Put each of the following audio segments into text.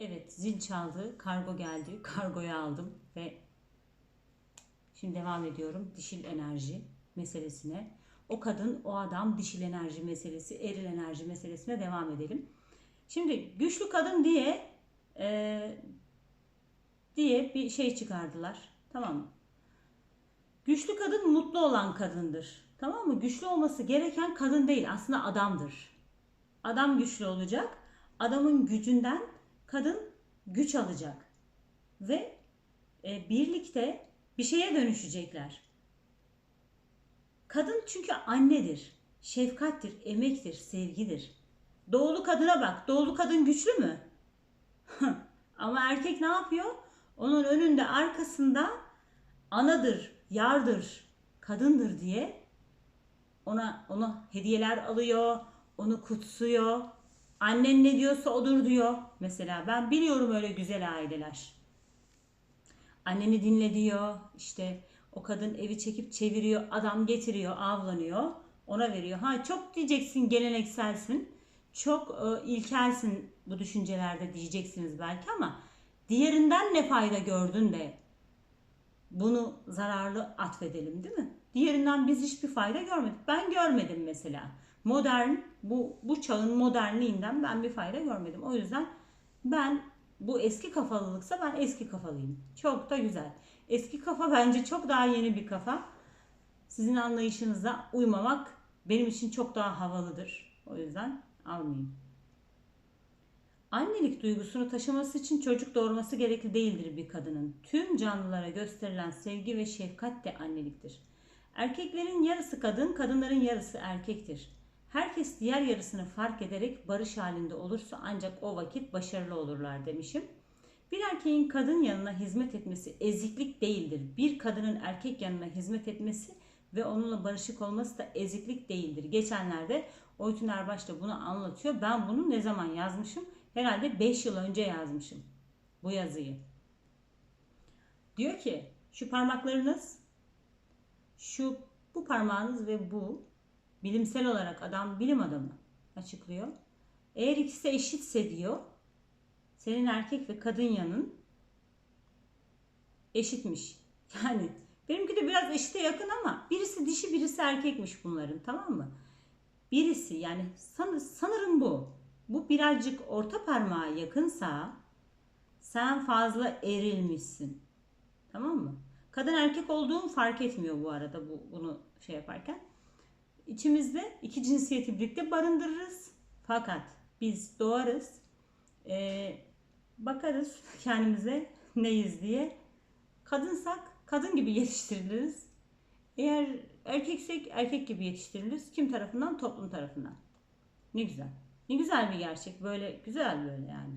Evet, zil çaldı, kargo geldi, kargoyu aldım ve şimdi devam ediyorum dişil enerji meselesine. O kadın, o adam dişil enerji meselesi, eril enerji meselesine devam edelim. Şimdi güçlü kadın diye e, diye bir şey çıkardılar. Tamam mı? Güçlü kadın mutlu olan kadındır. Tamam mı? Güçlü olması gereken kadın değil, aslında adamdır. Adam güçlü olacak. Adamın gücünden kadın güç alacak. Ve e, birlikte bir şeye dönüşecekler. Kadın çünkü annedir. Şefkattir, emektir, sevgidir. Doğulu kadına bak. Doğulu kadın güçlü mü? Ama erkek ne yapıyor? Onun önünde, arkasında anadır, yardır, kadındır diye ona ona hediyeler alıyor, onu kutsuyor. Annen ne diyorsa odur diyor. Mesela ben biliyorum öyle güzel aileler. Anneni dinle diyor. İşte o kadın evi çekip çeviriyor, adam getiriyor, avlanıyor, ona veriyor. Ha çok diyeceksin gelenekselsin. Çok e, ilkelsin bu düşüncelerde diyeceksiniz belki ama diğerinden ne fayda gördün de bunu zararlı atfedelim değil mi? Diğerinden biz hiçbir fayda görmedik. Ben görmedim mesela. Modern, bu, bu çağın modernliğinden ben bir fayda görmedim. O yüzden ben bu eski kafalılıksa ben eski kafalıyım. Çok da güzel. Eski kafa bence çok daha yeni bir kafa. Sizin anlayışınıza uymamak benim için çok daha havalıdır. O yüzden almayayım. Annelik duygusunu taşıması için çocuk doğurması gerekli değildir bir kadının. Tüm canlılara gösterilen sevgi ve şefkat de anneliktir. Erkeklerin yarısı kadın, kadınların yarısı erkektir. Herkes diğer yarısını fark ederek barış halinde olursa ancak o vakit başarılı olurlar demişim. Bir erkeğin kadın yanına hizmet etmesi eziklik değildir. Bir kadının erkek yanına hizmet etmesi ve onunla barışık olması da eziklik değildir. Geçenlerde Oytun Erbaş da bunu anlatıyor. Ben bunu ne zaman yazmışım? Herhalde 5 yıl önce yazmışım bu yazıyı. Diyor ki şu parmaklarınız şu bu parmağınız ve bu bilimsel olarak adam bilim adamı açıklıyor. Eğer ikisi eşitse diyor senin erkek ve kadın yanın eşitmiş. Yani benimki de biraz eşite yakın ama birisi dişi birisi erkekmiş bunların tamam mı? Birisi yani san, sanırım bu. Bu birazcık orta parmağa yakınsa sen fazla erilmişsin. Tamam mı? Kadın erkek olduğun fark etmiyor bu arada bu bunu şey yaparken. İçimizde iki cinsiyeti birlikte barındırırız. Fakat biz doğarız. Ee, bakarız kendimize neyiz diye. Kadınsak kadın gibi yetiştiriliriz. Eğer erkeksek erkek gibi yetiştiriliriz. Kim tarafından? Toplum tarafından. Ne güzel. Ne güzel bir gerçek. Böyle güzel böyle yani.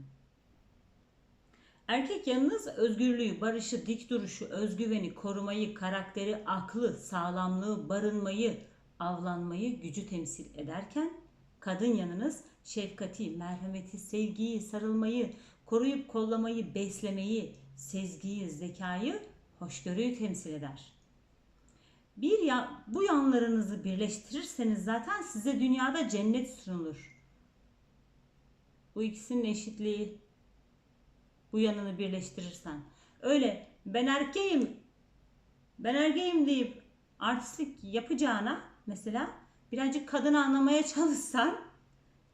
Erkek yanınız özgürlüğü, barışı, dik duruşu, özgüveni, korumayı, karakteri, aklı, sağlamlığı, barınmayı, avlanmayı, gücü temsil ederken kadın yanınız şefkati, merhameti, sevgiyi, sarılmayı, koruyup kollamayı, beslemeyi, sezgiyi, zekayı, hoşgörüyü temsil eder. Bir ya, bu yanlarınızı birleştirirseniz zaten size dünyada cennet sunulur. Bu ikisinin eşitliği bu yanını birleştirirsen. Öyle ben erkeğim ben erkeğim deyip artistlik yapacağına mesela birazcık kadını anlamaya çalışsan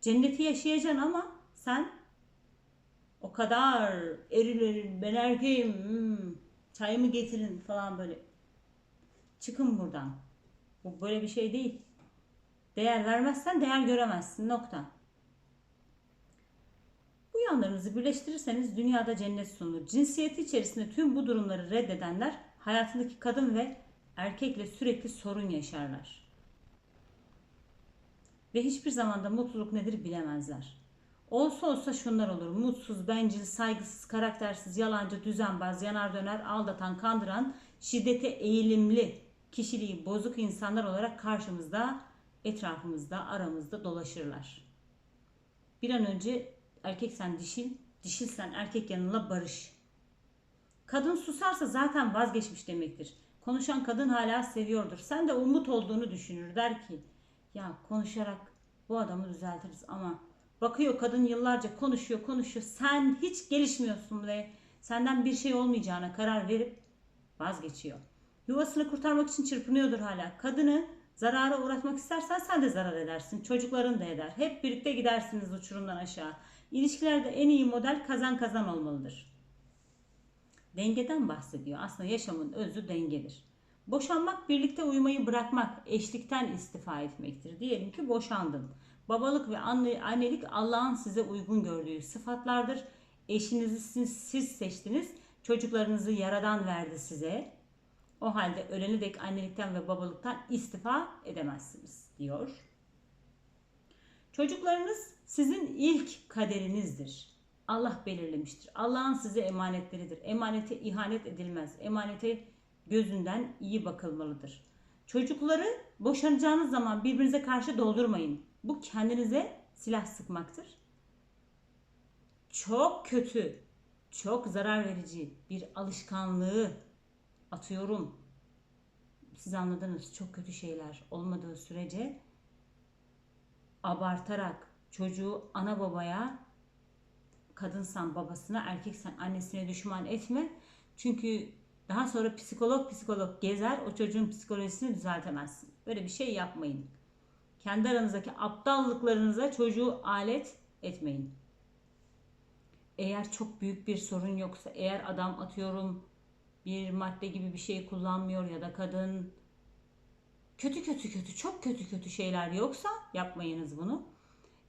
cenneti yaşayacaksın ama sen o kadar eril eril ben erkeğim hmm, çayımı getirin falan böyle çıkın buradan. Bu böyle bir şey değil. Değer vermezsen değer göremezsin nokta. Bu yanlarınızı birleştirirseniz dünyada cennet sunulur. Cinsiyeti içerisinde tüm bu durumları reddedenler hayatındaki kadın ve erkekle sürekli sorun yaşarlar. Ve hiçbir zamanda mutluluk nedir bilemezler. Olsa olsa şunlar olur. Mutsuz, bencil, saygısız, karaktersiz, yalancı, düzenbaz, yanar döner, aldatan, kandıran, şiddete eğilimli, kişiliği bozuk insanlar olarak karşımızda, etrafımızda, aramızda dolaşırlar. Bir an önce erkeksen dişil, dişilsen erkek yanına barış. Kadın susarsa zaten vazgeçmiş demektir. Konuşan kadın hala seviyordur. Sen de umut olduğunu düşünür. Der ki ya konuşarak bu adamı düzeltiriz ama Bakıyor kadın yıllarca konuşuyor konuşuyor. Sen hiç gelişmiyorsun ve senden bir şey olmayacağına karar verip vazgeçiyor. Yuvasını kurtarmak için çırpınıyordur hala. Kadını zarara uğratmak istersen sen de zarar edersin. Çocukların da eder. Hep birlikte gidersiniz uçurumdan aşağı. İlişkilerde en iyi model kazan kazan olmalıdır. Dengeden bahsediyor. Aslında yaşamın özü dengedir. Boşanmak birlikte uyumayı bırakmak, eşlikten istifa etmektir. Diyelim ki boşandın. Babalık ve anne, annelik Allah'ın size uygun gördüğü sıfatlardır. Eşinizi siz, siz seçtiniz. Çocuklarınızı yaradan verdi size. O halde ölene dek annelikten ve babalıktan istifa edemezsiniz diyor. Çocuklarınız sizin ilk kaderinizdir. Allah belirlemiştir. Allah'ın size emanetleridir. Emanete ihanet edilmez. Emanete gözünden iyi bakılmalıdır. Çocukları boşanacağınız zaman birbirinize karşı doldurmayın. Bu kendinize silah sıkmaktır. Çok kötü, çok zarar verici bir alışkanlığı atıyorum. Siz anladınız çok kötü şeyler olmadığı sürece abartarak çocuğu ana babaya kadınsan babasına erkeksen annesine düşman etme. Çünkü daha sonra psikolog psikolog gezer o çocuğun psikolojisini düzeltemezsin. Böyle bir şey yapmayın. Kendi aranızdaki aptallıklarınıza çocuğu alet etmeyin. Eğer çok büyük bir sorun yoksa, eğer adam atıyorum bir madde gibi bir şey kullanmıyor ya da kadın kötü kötü kötü çok kötü kötü şeyler yoksa yapmayınız bunu.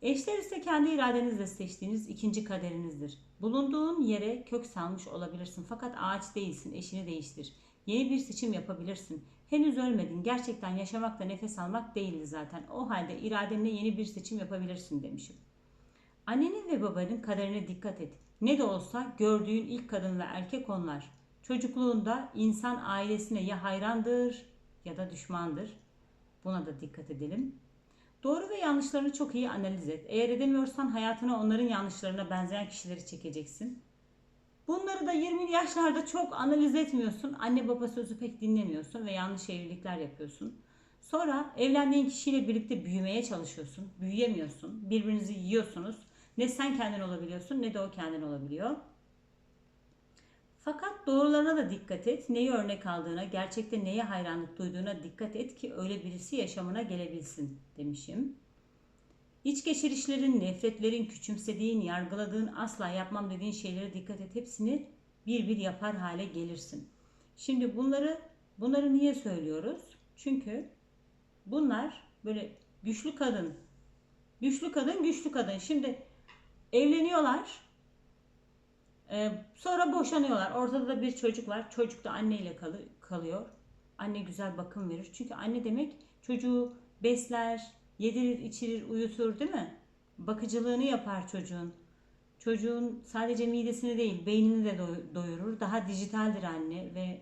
Eşler ise kendi iradenizle seçtiğiniz ikinci kaderinizdir. Bulunduğun yere kök salmış olabilirsin fakat ağaç değilsin, eşini değiştir. Yeni bir seçim yapabilirsin. Henüz ölmedin. Gerçekten yaşamak da nefes almak değildi zaten. O halde iradenle yeni bir seçim yapabilirsin demişim. Annenin ve babanın kaderine dikkat et. Ne de olsa gördüğün ilk kadın ve erkek onlar. Çocukluğunda insan ailesine ya hayrandır ya da düşmandır. Buna da dikkat edelim. Doğru ve yanlışlarını çok iyi analiz et. Eğer edemiyorsan hayatına onların yanlışlarına benzeyen kişileri çekeceksin. Bunları da 20 yaşlarda çok analiz etmiyorsun. Anne baba sözü pek dinlemiyorsun ve yanlış evlilikler yapıyorsun. Sonra evlendiğin kişiyle birlikte büyümeye çalışıyorsun. Büyüyemiyorsun. Birbirinizi yiyorsunuz. Ne sen kendin olabiliyorsun ne de o kendin olabiliyor. Fakat doğrularına da dikkat et. Neyi örnek aldığına, gerçekte neye hayranlık duyduğuna dikkat et ki öyle birisi yaşamına gelebilsin demişim. İç geçirişlerin, nefretlerin, küçümsediğin, yargıladığın, asla yapmam dediğin şeylere dikkat et. Hepsini bir bir yapar hale gelirsin. Şimdi bunları bunları niye söylüyoruz? Çünkü bunlar böyle güçlü kadın, güçlü kadın, güçlü kadın. Şimdi evleniyorlar. Ee, sonra boşanıyorlar. Ortada da bir çocuk var. Çocuk da anneyle kalı- kalıyor. Anne güzel bakım verir. Çünkü anne demek çocuğu besler, yedirir, içirir, uyutur değil mi? Bakıcılığını yapar çocuğun. Çocuğun sadece midesini değil, beynini de doy- doyurur. Daha dijitaldir anne ve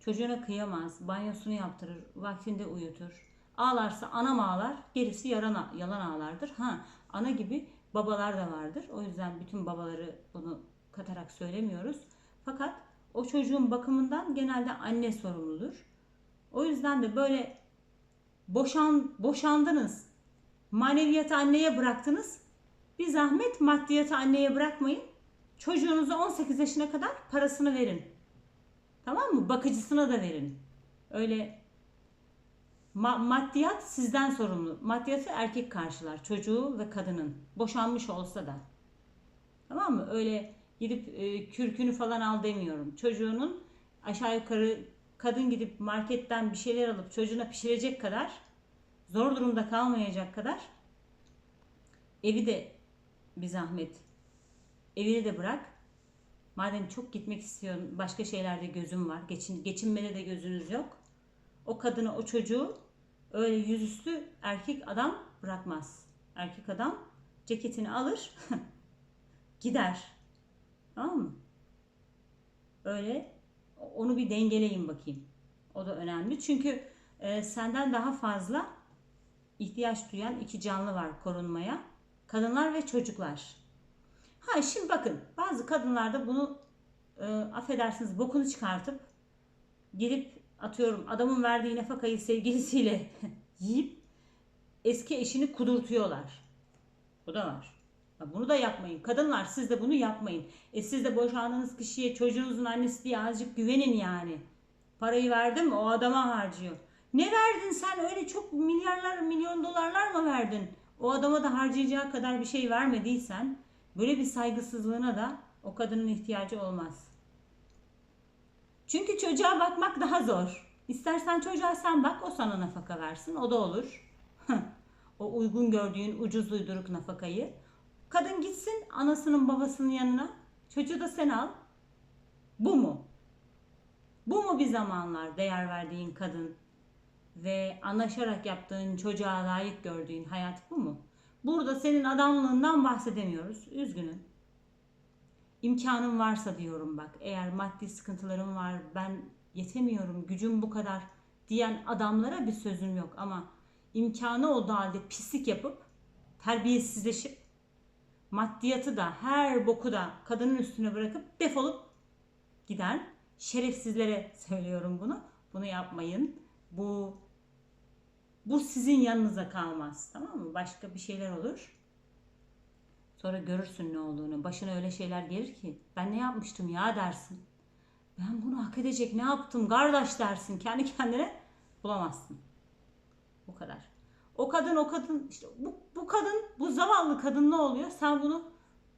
çocuğuna kıyamaz. Banyosunu yaptırır, vaktinde uyutur. Ağlarsa anam ağlar, gerisi yalan, yalan ağlardır. Ha, ana gibi babalar da vardır. O yüzden bütün babaları bunu katarak söylemiyoruz. Fakat o çocuğun bakımından genelde anne sorumludur. O yüzden de böyle boşan boşandınız. Maneviyatı anneye bıraktınız. Bir zahmet maddiyatı anneye bırakmayın. Çocuğunuza 18 yaşına kadar parasını verin. Tamam mı? Bakıcısına da verin. Öyle Ma- maddiyat sizden sorumlu. Maddiyatı erkek karşılar. Çocuğu ve kadının. Boşanmış olsa da. Tamam mı? Öyle gidip e, kürkünü falan al demiyorum. Çocuğunun aşağı yukarı kadın gidip marketten bir şeyler alıp çocuğuna pişirecek kadar zor durumda kalmayacak kadar evi de bir zahmet. Evini de bırak. Madem çok gitmek istiyorsun, başka şeylerde gözüm var. Geçin, geçinmede de gözünüz yok. O kadını, o çocuğu öyle yüzüstü erkek adam bırakmaz. Erkek adam ceketini alır, gider. Tamam mı? Öyle onu bir dengeleyin bakayım. O da önemli. Çünkü e, senden daha fazla ihtiyaç duyan iki canlı var korunmaya. Kadınlar ve çocuklar. Ha şimdi bakın bazı kadınlar da bunu e, affedersiniz bokunu çıkartıp gidip atıyorum adamın verdiği nafakayı sevgilisiyle yiyip eski eşini kudurtuyorlar. Bu da var. Bunu da yapmayın. Kadınlar siz de bunu yapmayın. E siz de boşandığınız kişiye çocuğunuzun annesi diye azıcık güvenin yani. Parayı verdin mi o adama harcıyor. Ne verdin sen öyle çok milyarlar milyon dolarlar mı verdin? O adama da harcayacağı kadar bir şey vermediysen böyle bir saygısızlığına da o kadının ihtiyacı olmaz. Çünkü çocuğa bakmak daha zor. İstersen çocuğa sen bak o sana nafaka versin o da olur. o uygun gördüğün ucuz uyduruk nafakayı. Kadın gitsin anasının babasının yanına. Çocuğu da sen al. Bu mu? Bu mu bir zamanlar değer verdiğin kadın ve anlaşarak yaptığın çocuğa layık gördüğün hayat bu mu? Burada senin adamlığından bahsedemiyoruz. Üzgünüm. İmkanım varsa diyorum bak. Eğer maddi sıkıntılarım var, ben yetemiyorum, gücüm bu kadar diyen adamlara bir sözüm yok ama imkanı olduğu halde pislik yapıp terbiyesizleşip maddiyatı da her boku da kadının üstüne bırakıp defolup giden şerefsizlere söylüyorum bunu. Bunu yapmayın. Bu bu sizin yanınıza kalmaz. Tamam mı? Başka bir şeyler olur. Sonra görürsün ne olduğunu. Başına öyle şeyler gelir ki ben ne yapmıştım ya dersin. Ben bunu hak edecek ne yaptım kardeş dersin. Kendi kendine bulamazsın. Bu kadar. O kadın o kadın işte bu, bu kadın bu zavallı kadın ne oluyor? Sen bunu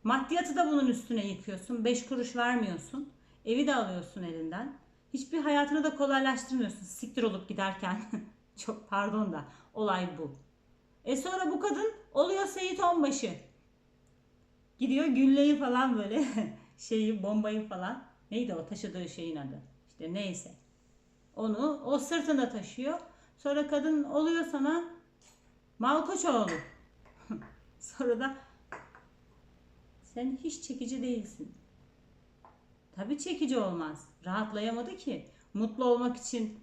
maddiyatı da bunun üstüne yıkıyorsun. Beş kuruş vermiyorsun. Evi de alıyorsun elinden. Hiçbir hayatını da kolaylaştırmıyorsun. Siktir olup giderken. Çok pardon da olay bu. E sonra bu kadın oluyor Seyit Onbaşı. Gidiyor gülleyi falan böyle şeyi bombayı falan. Neydi o taşıdığı şeyin adı? İşte neyse. Onu o sırtında taşıyor. Sonra kadın oluyor sana Malkoçoğlu. Sonra da sen hiç çekici değilsin. Tabii çekici olmaz. Rahatlayamadı ki. Mutlu olmak için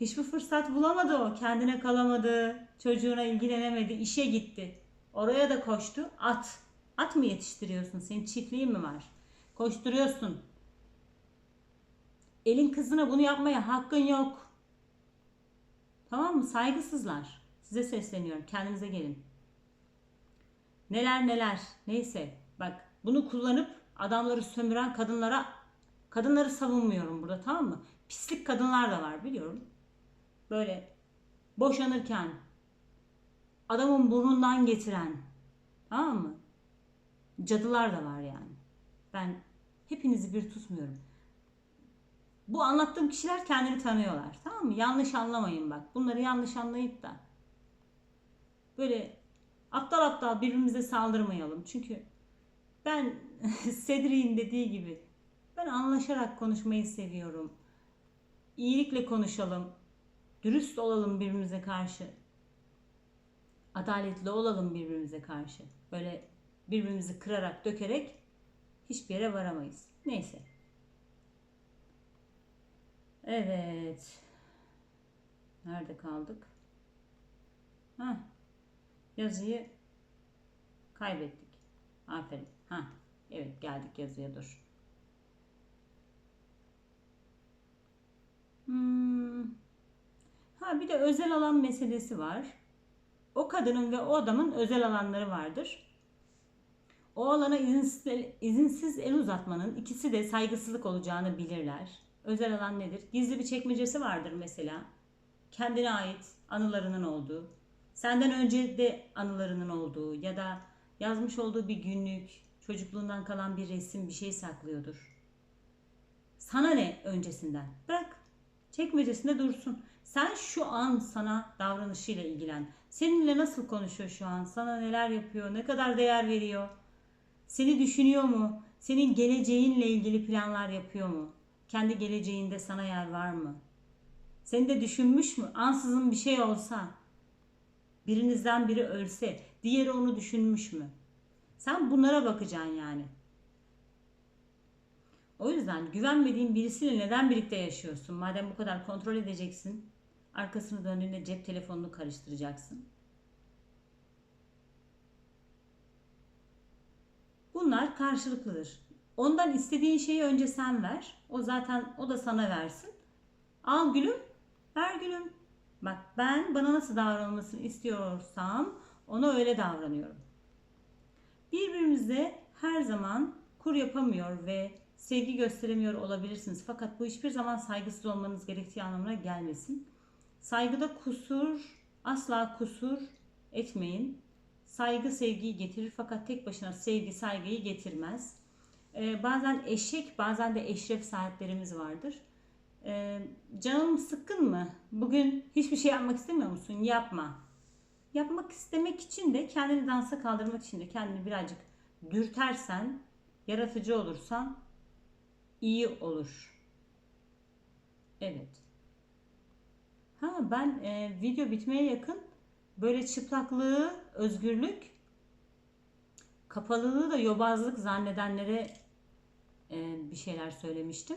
hiçbir fırsat bulamadı o. Kendine kalamadı. Çocuğuna ilgilenemedi. işe gitti. Oraya da koştu. At. At mı yetiştiriyorsun? Senin çiftliğin mi var? Koşturuyorsun. Elin kızına bunu yapmaya hakkın yok. Tamam mı? Saygısızlar. Size sesleniyorum. Kendinize gelin. Neler neler. Neyse. Bak bunu kullanıp adamları sömüren kadınlara kadınları savunmuyorum burada tamam mı? Pislik kadınlar da var biliyorum. Böyle boşanırken adamın burnundan getiren tamam mı? Cadılar da var yani. Ben hepinizi bir tutmuyorum. Bu anlattığım kişiler kendini tanıyorlar. Tamam mı? Yanlış anlamayın bak. Bunları yanlış anlayıp da böyle aptal aptal birbirimize saldırmayalım. Çünkü ben Sedri'nin dediği gibi ben anlaşarak konuşmayı seviyorum. İyilikle konuşalım. Dürüst olalım birbirimize karşı. Adaletli olalım birbirimize karşı. Böyle birbirimizi kırarak, dökerek hiçbir yere varamayız. Neyse. Evet. Nerede kaldık? Ha. Yazıyı kaybettik. Aferin. Ha. Evet geldik yazıya dur. Hmm. Ha bir de özel alan meselesi var. O kadının ve o adamın özel alanları vardır. O alana izinsiz el, uzatmanın ikisi de saygısızlık olacağını bilirler. Özel alan nedir? Gizli bir çekmecesi vardır mesela. Kendine ait anılarının olduğu. Senden önce de anılarının olduğu ya da yazmış olduğu bir günlük, çocukluğundan kalan bir resim bir şey saklıyordur. Sana ne öncesinden? Bırak. Çekmecesinde dursun. Sen şu an sana davranışıyla ilgilen. Seninle nasıl konuşuyor şu an? Sana neler yapıyor? Ne kadar değer veriyor? Seni düşünüyor mu? Senin geleceğinle ilgili planlar yapıyor mu? Kendi geleceğinde sana yer var mı? Seni de düşünmüş mü? Ansızın bir şey olsa, birinizden biri ölse, diğeri onu düşünmüş mü? Sen bunlara bakacaksın yani. O yüzden güvenmediğin birisiyle neden birlikte yaşıyorsun? Madem bu kadar kontrol edeceksin, arkasını döndüğünde cep telefonunu karıştıracaksın. Bunlar karşılıklıdır. Ondan istediğin şeyi önce sen ver. O zaten o da sana versin. Al gülüm, ver gülüm. Bak ben bana nasıl davranılmasını istiyorsam ona öyle davranıyorum. birbirimize her zaman kur yapamıyor ve sevgi gösteremiyor olabilirsiniz. Fakat bu hiçbir zaman saygısız olmanız gerektiği anlamına gelmesin. Saygıda kusur, asla kusur etmeyin. Saygı sevgiyi getirir fakat tek başına sevgi saygıyı getirmez. Ee, bazen eşek, bazen de eşref saatlerimiz vardır. Ee, canım sıkkın mı? Bugün hiçbir şey yapmak istemiyor musun? Yapma. Yapmak istemek için de kendini dansa kaldırmak için de kendini birazcık dürtersen, yaratıcı olursan iyi olur. Evet. Ha ben e, video bitmeye yakın böyle çıplaklığı, özgürlük, kapalılığı da yobazlık zannedenlere e, bir şeyler söylemiştim.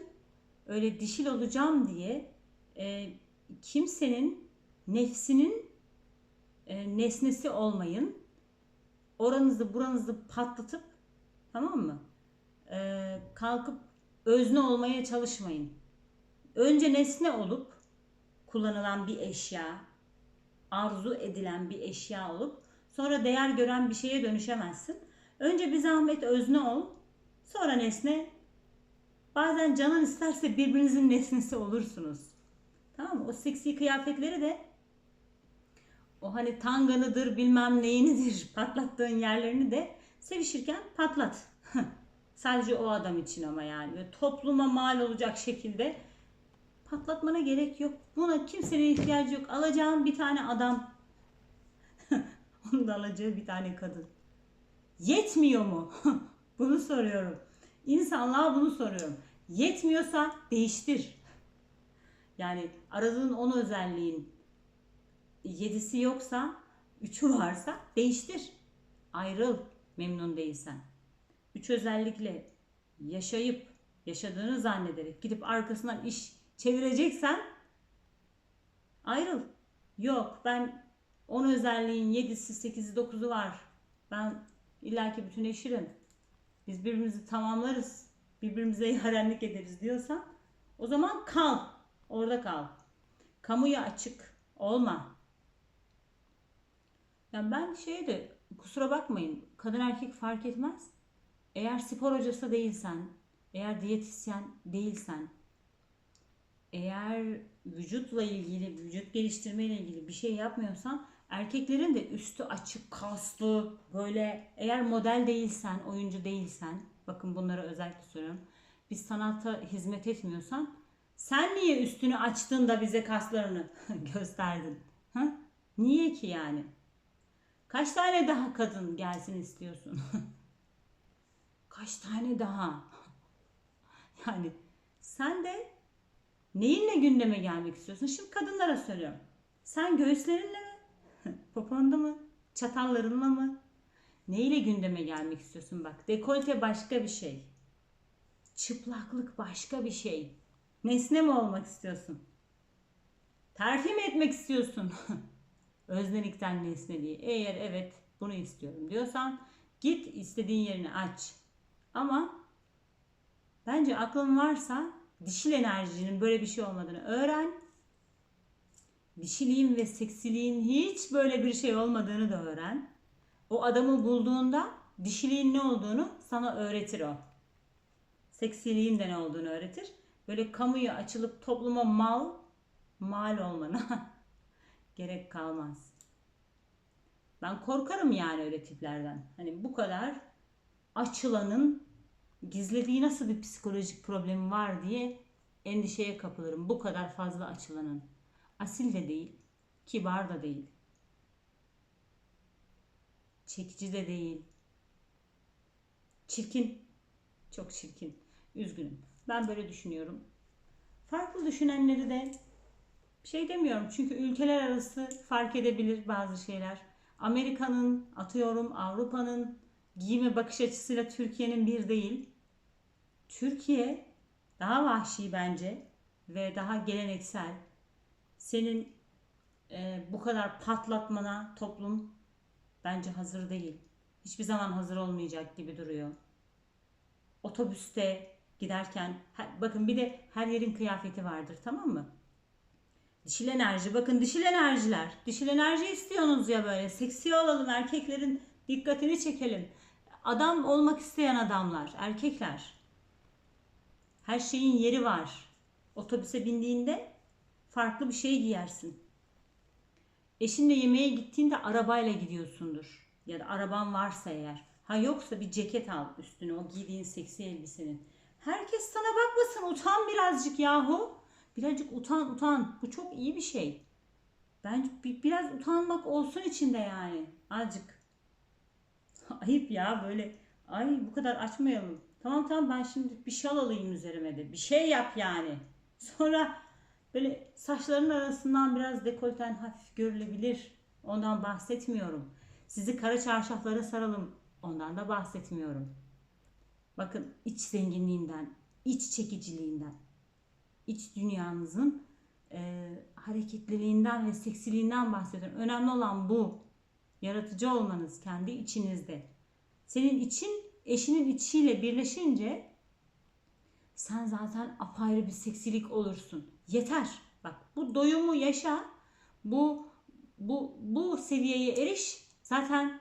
Öyle dişil olacağım diye e, kimsenin nefsinin e, nesnesi olmayın. Oranızı buranızı patlatıp tamam mı? E, kalkıp özne olmaya çalışmayın. Önce nesne olup kullanılan bir eşya, arzu edilen bir eşya olup sonra değer gören bir şeye dönüşemezsin. Önce bir zahmet özne ol, sonra nesne. Bazen canın isterse birbirinizin nesnesi olursunuz. Tamam mı? O seksi kıyafetleri de o hani tanganıdır bilmem neyinidir patlattığın yerlerini de sevişirken patlat. Sadece o adam için ama yani. Topluma mal olacak şekilde patlatmana gerek yok. Buna kimsenin ihtiyacı yok. Alacağın bir tane adam. Onun da alacağı bir tane kadın. Yetmiyor mu? bunu soruyorum. İnsanlığa bunu soruyorum. Yetmiyorsa değiştir. Yani aradığın 10 özelliğin yedisi yoksa, üçü varsa değiştir. Ayrıl memnun değilsen. Üç özellikle yaşayıp yaşadığını zannederek gidip arkasından iş çevireceksen ayrıl. Yok ben 10 özelliğin 7'si 8'i 9'u var. Ben illaki bütünleşirim. Biz birbirimizi tamamlarız. Birbirimize yarenlik ederiz diyorsan o zaman kal. Orada kal. Kamuya açık olma. Yani ben şeye de kusura bakmayın kadın erkek fark etmez. Eğer spor hocası değilsen, eğer diyetisyen değilsen, eğer vücutla ilgili, vücut geliştirme ile ilgili bir şey yapmıyorsan erkeklerin de üstü açık, kaslı, böyle eğer model değilsen, oyuncu değilsen, bakın bunları özellikle söylüyorum. Bir sanata hizmet etmiyorsan sen niye üstünü açtın da bize kaslarını gösterdin? Ha? Niye ki yani? Kaç tane daha kadın gelsin istiyorsun? Kaç tane daha? Yani sen de neyinle gündeme gelmek istiyorsun? Şimdi kadınlara söylüyorum. Sen göğüslerinle mi? Poponda mı? Çatallarınla mı? Neyle gündeme gelmek istiyorsun? Bak dekolte başka bir şey. Çıplaklık başka bir şey. Nesne mi olmak istiyorsun? Terfi mi etmek istiyorsun? Öznelikten nesneliği. Eğer evet bunu istiyorum diyorsan git istediğin yerini aç. Ama bence aklın varsa dişil enerjinin böyle bir şey olmadığını öğren. Dişiliğin ve seksiliğin hiç böyle bir şey olmadığını da öğren. O adamı bulduğunda dişiliğin ne olduğunu sana öğretir o. Seksiliğin de ne olduğunu öğretir. Böyle kamuya açılıp topluma mal, mal olmana gerek kalmaz. Ben korkarım yani öyle tiplerden. Hani bu kadar açılanın gizlediği nasıl bir psikolojik problemi var diye endişeye kapılırım. Bu kadar fazla açılanın. Asil de değil, kibar da değil. Çekici de değil. Çirkin. Çok çirkin. Üzgünüm. Ben böyle düşünüyorum. Farklı düşünenleri de şey demiyorum. Çünkü ülkeler arası fark edebilir bazı şeyler. Amerika'nın, atıyorum Avrupa'nın giyime bakış açısıyla Türkiye'nin bir değil. Türkiye daha vahşi bence ve daha geleneksel. Senin e, bu kadar patlatmana toplum bence hazır değil. Hiçbir zaman hazır olmayacak gibi duruyor. Otobüste giderken bakın bir de her yerin kıyafeti vardır tamam mı? Dişil enerji bakın dişil enerjiler. Dişil enerji istiyorsunuz ya böyle seksi olalım erkeklerin dikkatini çekelim. adam olmak isteyen adamlar, erkekler. Her şeyin yeri var. Otobüse bindiğinde farklı bir şey giyersin. Eşinle yemeğe gittiğinde arabayla gidiyorsundur. Ya da araban varsa eğer. Ha yoksa bir ceket al üstüne o giydiğin seksi elbisenin. Herkes sana bakmasın utan birazcık yahu. Birazcık utan utan. Bu çok iyi bir şey. Bence bi- biraz utanmak olsun içinde yani. Azıcık. Ayıp ya böyle. Ay bu kadar açmayalım. Tamam tamam ben şimdi bir şal alayım üzerime de. Bir şey yap yani. Sonra böyle saçların arasından biraz dekolten hafif görülebilir. Ondan bahsetmiyorum. Sizi kara çarşaflara saralım. Ondan da bahsetmiyorum. Bakın iç zenginliğinden, iç çekiciliğinden, iç dünyanızın e, hareketliliğinden ve seksiliğinden bahsediyorum. Önemli olan bu. Yaratıcı olmanız kendi içinizde. Senin için eşinin içiyle birleşince sen zaten apayrı bir seksilik olursun. Yeter. Bak bu doyumu yaşa. Bu bu bu seviyeye eriş. Zaten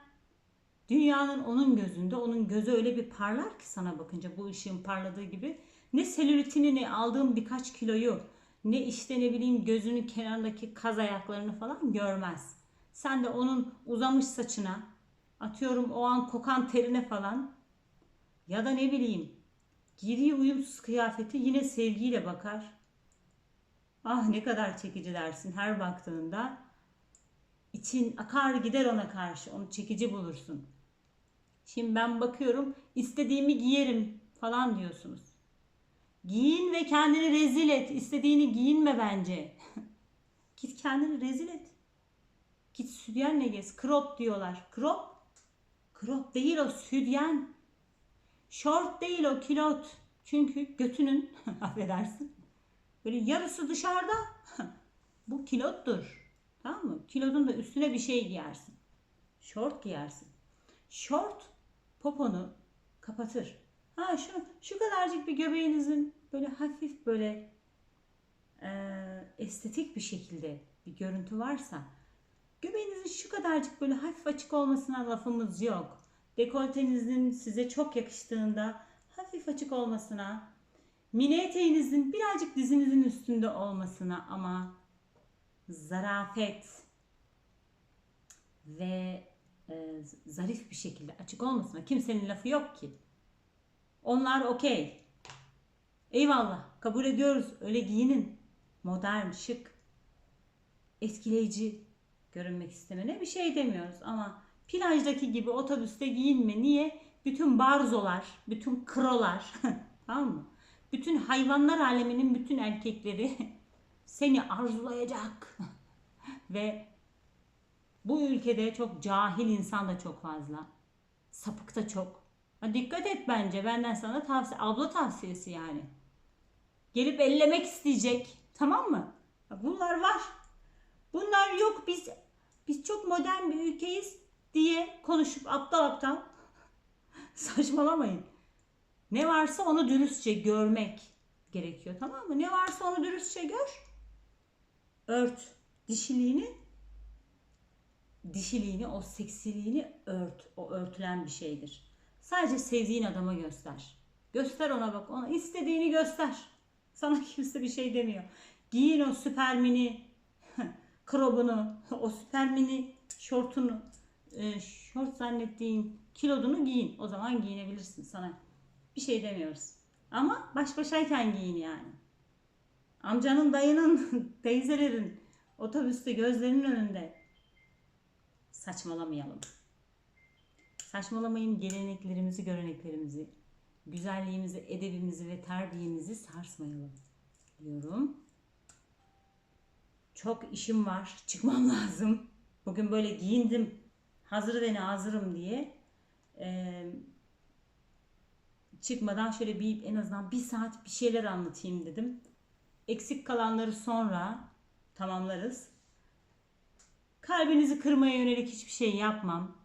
dünyanın onun gözünde onun gözü öyle bir parlar ki sana bakınca bu ışığın parladığı gibi ne selülitini ne aldığın birkaç kiloyu ne işte ne bileyim gözünün kenarındaki kaz ayaklarını falan görmez. Sen de onun uzamış saçına atıyorum o an kokan terine falan ya da ne bileyim giydiği uyumsuz kıyafeti yine sevgiyle bakar. Ah ne kadar çekici dersin her baktığında. için akar gider ona karşı. Onu çekici bulursun. Şimdi ben bakıyorum istediğimi giyerim falan diyorsunuz. Giyin ve kendini rezil et. İstediğini giyinme bence. Git kendini rezil et. Git sütyenle gez. Crop diyorlar. Crop? Crop değil o sütyen. Short değil o kilot. Çünkü götünün affedersin. Böyle yarısı dışarıda. Bu kilottur. Tamam mı? Kilodun da üstüne bir şey giyersin. Short giyersin. Short poponu kapatır. Ha şu şu kadarcık bir göbeğinizin böyle hafif böyle eee, estetik bir şekilde bir görüntü varsa göbeğinizin şu kadarcık böyle hafif açık olmasına lafımız yok. Dekoltenizin size çok yakıştığında hafif açık olmasına, mini eteğinizin birazcık dizinizin üstünde olmasına ama zarafet ve e, zarif bir şekilde açık olmasına kimsenin lafı yok ki. Onlar okey. Eyvallah kabul ediyoruz öyle giyinin. Modern, şık, etkileyici görünmek istemene bir şey demiyoruz ama plajdaki gibi otobüste giyinme. Niye? Bütün barzolar, bütün krolar tamam mı? Bütün hayvanlar aleminin bütün erkekleri seni arzulayacak. Ve bu ülkede çok cahil insan da çok fazla. Sapık da çok. Ha, dikkat et bence. Benden sana tavsiye. Abla tavsiyesi yani. Gelip ellemek isteyecek. Tamam mı? Bunlar var. Bunlar yok. Biz biz çok modern bir ülkeyiz diye konuşup aptal aptal saçmalamayın. Ne varsa onu dürüstçe görmek gerekiyor. Tamam mı? Ne varsa onu dürüstçe gör. Ört dişiliğini dişiliğini, o seksiliğini ört. O örtülen bir şeydir. Sadece sevdiğin adama göster. Göster ona bak. Ona istediğini göster. Sana kimse bir şey demiyor. Giyin o süper mini krobunu, o süper mini şortunu, e, şort zannettiğin kilodunu giyin. O zaman giyinebilirsin sana. Bir şey demiyoruz. Ama baş başayken giyin yani. Amcanın, dayının, teyzelerin otobüste gözlerinin önünde saçmalamayalım. Saçmalamayın geleneklerimizi, göreneklerimizi, güzelliğimizi, edebimizi ve terbiyemizi sarsmayalım diyorum. Çok işim var, çıkmam lazım. Bugün böyle giyindim, hazır ve hazırım diye. Ee, çıkmadan şöyle bir en azından bir saat bir şeyler anlatayım dedim. Eksik kalanları sonra tamamlarız. Kalbinizi kırmaya yönelik hiçbir şey yapmam.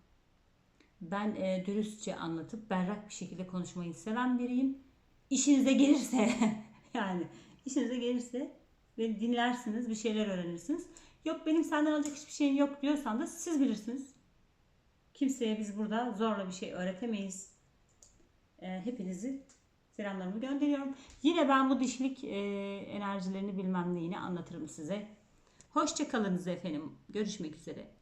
Ben e, dürüstçe anlatıp berrak bir şekilde konuşmayı seven biriyim. İşinize gelirse yani işinize gelirse beni dinlersiniz, bir şeyler öğrenirsiniz. Yok benim senden alacak hiçbir şeyim yok diyorsan da siz bilirsiniz. Kimseye biz burada zorla bir şey öğretemeyiz. Ee, hepinizi selamlarımı gönderiyorum. Yine ben bu dişilik e, enerjilerini bilmem neyini anlatırım size. Hoşça kalınız efendim. Görüşmek üzere.